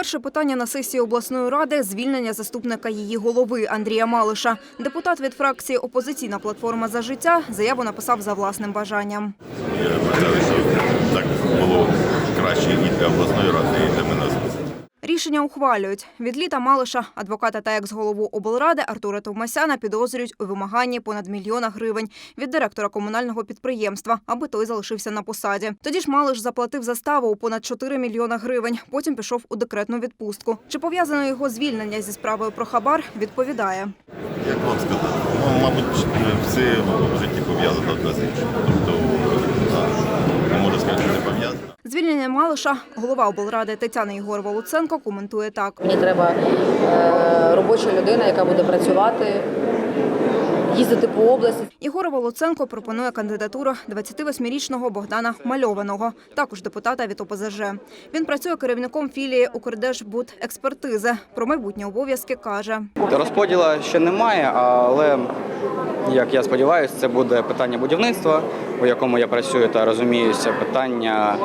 Перше питання на сесії обласної ради – звільнення заступника її голови Андрія Малиша. Депутат від фракції «Опозиційна платформа за життя» заяву написав за власним бажанням. Я вважаю, що так було краще і для обласної ради, і для мене. Рішення ухвалюють. Від літа Малиша, адвоката та екс-голову облради Артура Товмасяна підозрюють у вимаганні понад мільйона гривень від директора комунального підприємства, аби той залишився на посаді. Тоді ж Малиш заплатив заставу у понад 4 мільйона гривень. Потім пішов у декретну відпустку. Чи пов'язано його звільнення зі справою про хабар, відповідає. Як вам сказати? Ну, мабуть, все в житті пов'язано одне з іншим. Тобто, не пов'язано. Звільнення Малиша голова облради Тетяна Єгорова Луценко коментує так. Мені треба е, робоча людина, яка буде працювати, їздити по області. Ігор Волоценко пропонує кандидатуру 28-річного Богдана Мальованого, також депутата від ОПЗЖ. Він працює керівником філії «Укрдержбудекспертизи». Про майбутні обов'язки каже. Розподіла ще немає, але як я сподіваюся, це буде питання будівництва, у якому я працюю та розуміюся, питання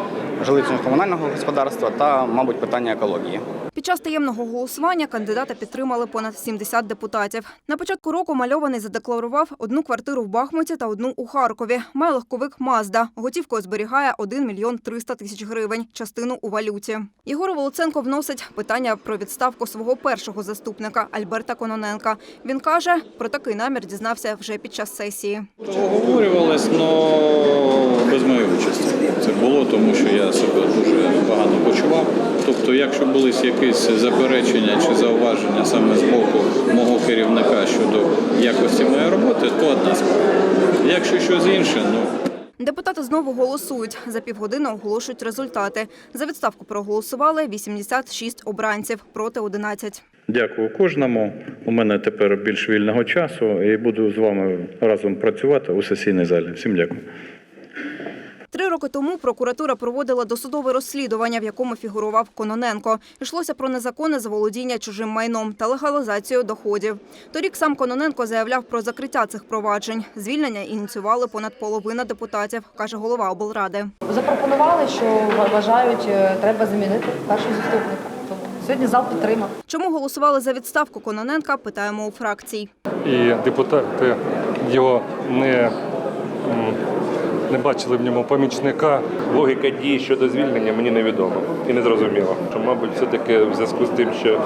жилищно комунального господарства та, мабуть, питання екології. Час таємного голосування кандидата підтримали понад 70 депутатів. На початку року Мальований задекларував одну квартиру в Бахмуті та одну у Харкові. Має легковик «Мазда». Готівкою зберігає 1 мільйон 300 тисяч гривень, частину у валюті. Єгор Волоценко вносить питання про відставку свого першого заступника Альберта Кононенка. Він каже, про такий намір дізнався вже під час сесії. Обговорювалось, але без моєї було, тому що я себе дуже погано почував. Тобто, якщо були якісь заперечення чи зауваження саме з боку мого керівника щодо якості моєї роботи, то одна справа. Якщо щось інше, ну Депутати знову голосують. За півгодини оголошують результати. За відставку проголосували 86 обранців проти 11. Дякую кожному. У мене тепер більш вільного часу і буду з вами разом працювати у сесійній залі. Всім дякую. Три роки тому прокуратура проводила досудове розслідування, в якому фігурував Кононенко. Йшлося про незаконне заволодіння чужим майном та легалізацію доходів. Торік сам Кононенко заявляв про закриття цих проваджень. Звільнення ініціювали понад половина депутатів, каже голова облради. Запропонували, що вважають, е, треба замінити першого заступника. Сьогодні зал підтримав. Чому голосували за відставку Кононенка, питаємо у фракцій. і депутати його не, не бачили в ньому помічника. Логіка дії щодо звільнення мені невідома і не зрозуміла. Що, мабуть, все-таки в зв'язку з тим, що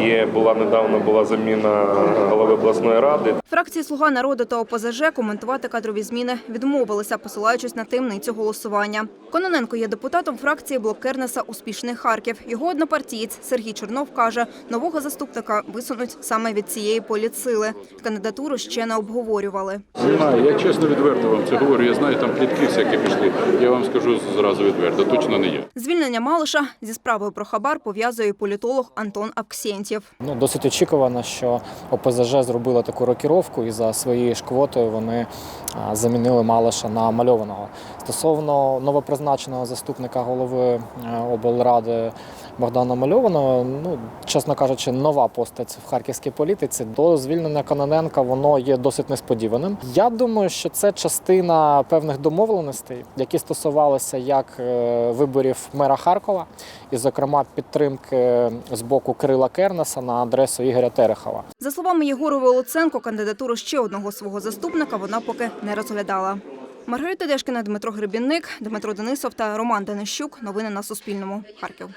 є була недавно була заміна голови обласної ради, Фракції «Слуга народу» та ОПЗЖ коментувати кадрові зміни відмовилися, посилаючись на таємницю голосування. Кононенко є депутатом фракції блок Кернеса «Успішний Харків». Його однопартієць Сергій Чернов каже, нового заступника висунуть саме від цієї політсили. Кандидатуру ще не обговорювали. Знаю, я чесно відверто вам це говорю. Я знаю, там плітки всякі пішли. Я вам скажу зразу відверто, точно не я. Звільнення Малиша зі справою про хабар пов'язує політолог Антон Аксєнтєв. Ну, досить очікувано, що ОПЗЖ зробила таку рокіровку і за своєю ж квотою вони замінили Малиша на мальованого. Стосовно новопризначеного заступника голови облради Богдана Мальованого, ну, чесно кажучи, нова постать в харківській політиці. До звільнення Каноненка воно є досить несподіваним. Я думаю, що це частина певних домовленостей, які стосувалися як е, виборів мера Харкова, і, зокрема, підтримки з боку Кирила Кернеса на адресу Ігоря Терехова. За словами Єгорова Луценко, кандидатуру ще одного свого заступника вона поки не розглядала. Маргарита Дешкіна, Дмитро Гребінник, Дмитро Денисов та Роман Денищук. Новини на Суспільному. Харків.